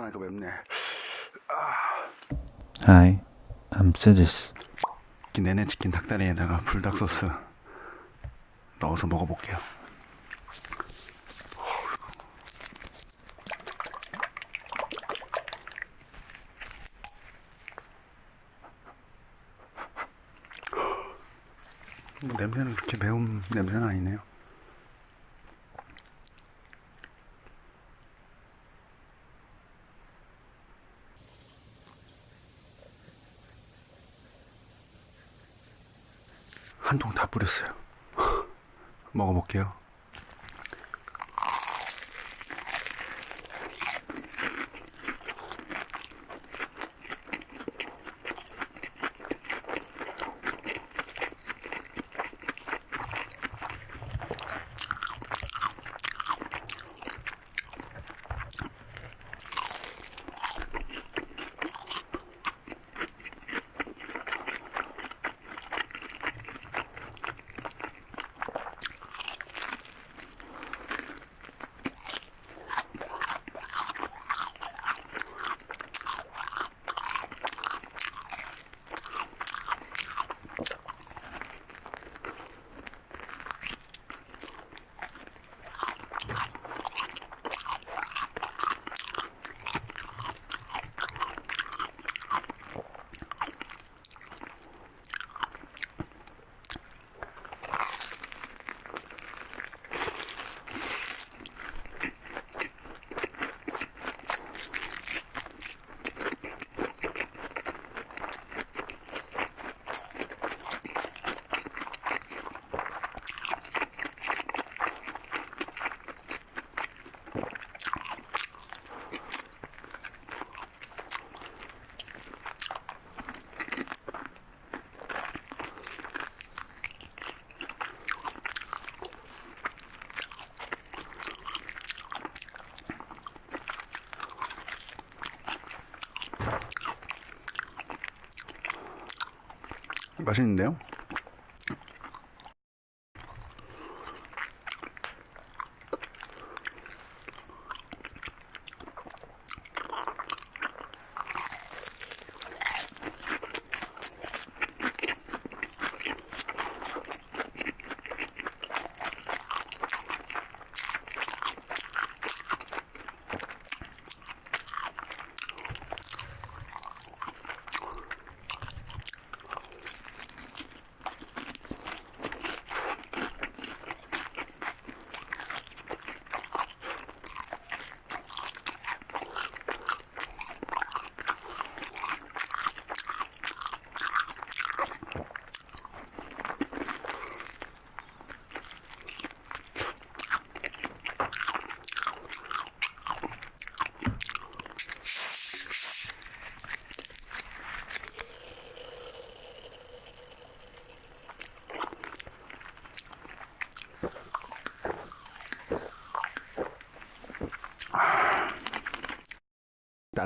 다 먹고 나니까 맵네. Hi, I'm Cedis. 내내 치킨 닭다리에다가 불닭 소스 넣어서 먹어볼게요. 뭐 냄새는 그렇게 매운 냄새는 아니네요. 한 통 다 뿌렸어요. 먹어볼게요. 맛있는데요?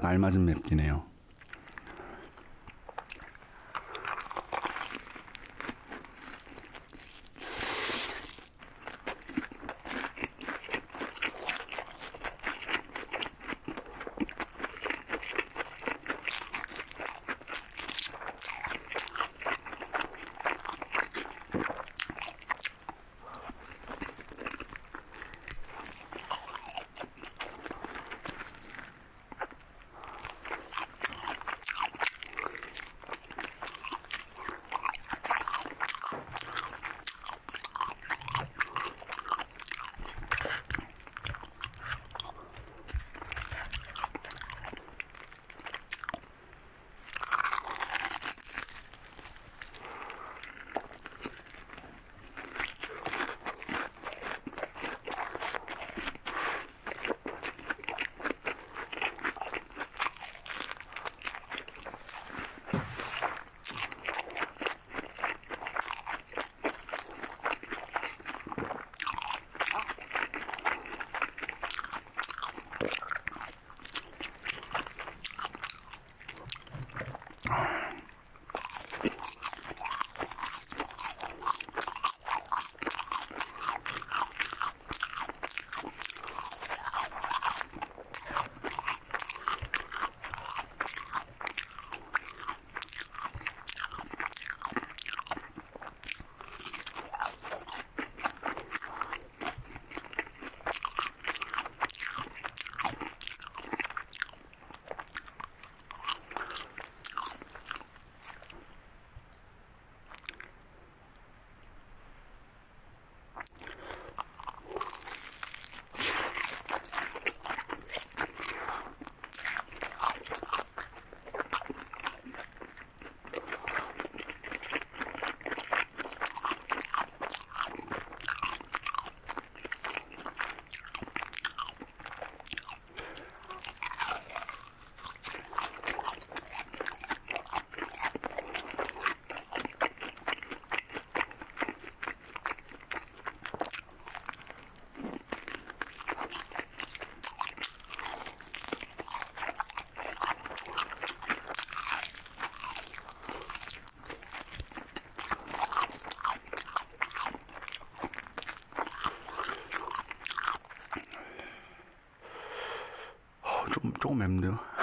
딱 알맞은 맵기네요. 아, 좀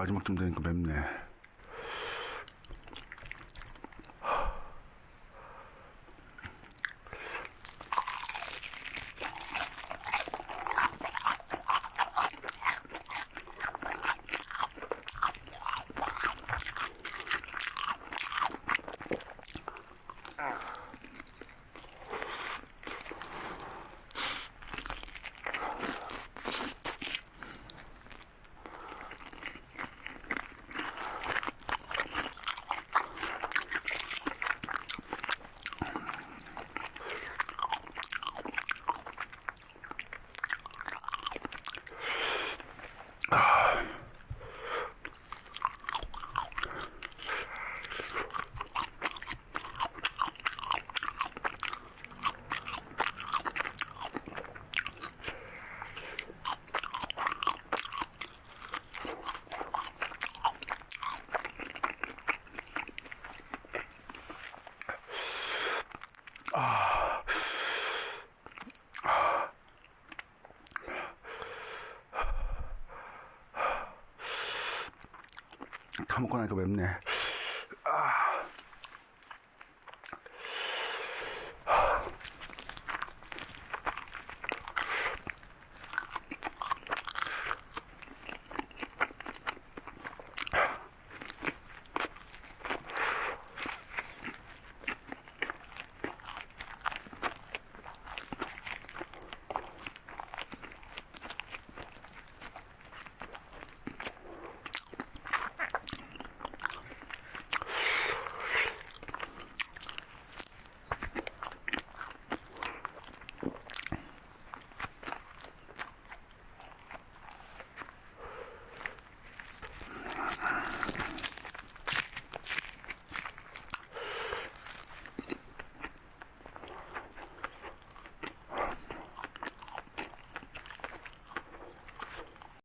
마지막 좀 되니까 맵네. も来ないかもね。ああ。